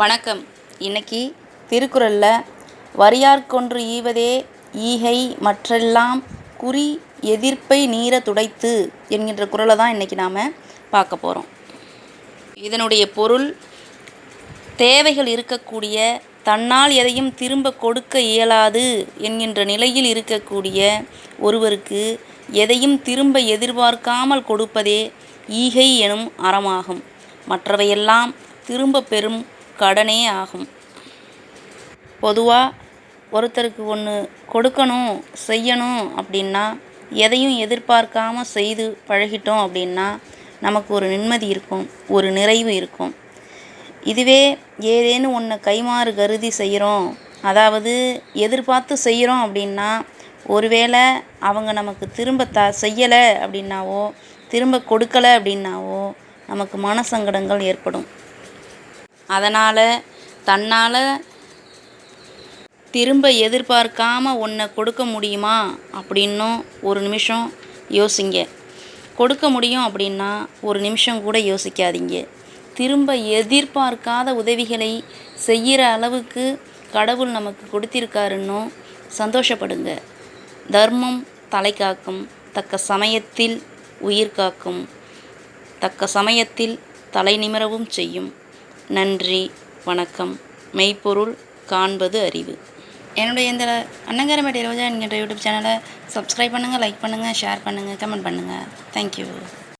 வணக்கம். இன்னைக்கு திருக்குறளில் வரியார்க்கொன்று ஈவதே ஈகை மற்றெல்லாம் குறி எதிர்ப்பை நீர துடைத்து என்கின்ற குறளை தான் இன்றைக்கி நாம் பார்க்க போகிறோம் இதனுடைய பொருள் தேவைகள் இருக்கக்கூடிய தன்னால் எதையும் திரும்ப கொடுக்க இயலாது என்கின்ற நிலையில் இருக்கக்கூடிய ஒருவருக்கு எதையும் திரும்ப எதிர்பார்க்காமல் கொடுப்பதே ஈகை எனும் அறமாகும். மற்றவையெல்லாம் திரும்ப பெறும் கடனே ஆகும். பொதுவாக ஒருத்தருக்கு ஒன்று கொடுக்கணும் செய்யணும் அப்படின்னா எதையும் எதிர்பார்க்காம செய்து பழகிட்டோம் அப்படின்னா நமக்கு ஒரு நிம்மதி இருக்கும் ஒரு நிறைவு இருக்கும். இதுவே ஏதேனும் ஒன்று கைமாறு கருதி செய்கிறோம் அதாவது எதிர்பார்த்து செய்கிறோம் அப்படின்னா ஒருவேளை அவங்க நமக்கு திரும்ப த செய்யலை அப்படின்னாவோ திரும்ப கொடுக்கலை அப்படின்னாவோ நமக்கு மனசங்கடங்கள் ஏற்படும். அதனால் தன்னால் திரும்ப எதிர்பார்க்காம ஒன்றை கொடுக்க முடியுமா அப்படின்னும் ஒரு நிமிஷம் யோசிங்க. கொடுக்க முடியும் அப்படின்னா ஒரு நிமிஷம் கூட யோசிக்காதீங்க. திரும்ப எதிர்பார்க்காத உதவிகளை செய்கிற அளவுக்கு கடவுள் நமக்கு கொடுத்திருக்காருன்னும் சந்தோஷப்படுங்க. தர்மம் தலை காக்கும் தக்க சமயத்தில் உயிர் காக்கும் தக்க சமயத்தில் தலை நிமிரவும் செய்யும். நன்றி வணக்கம். மெய்ப்பொருள் காண்பது அறிவு. என்னுடைய இந்த அன்னங்காரமேட்டை ரோஜா என்கின்ற யூடியூப் சேனலை சப்ஸ்கிரைப் பண்ணுங்கள் லைக் பண்ணுங்கள் ஷேர் பண்ணுங்கள் கமெண்ட் பண்ணுங்கள் தேங்க்யூ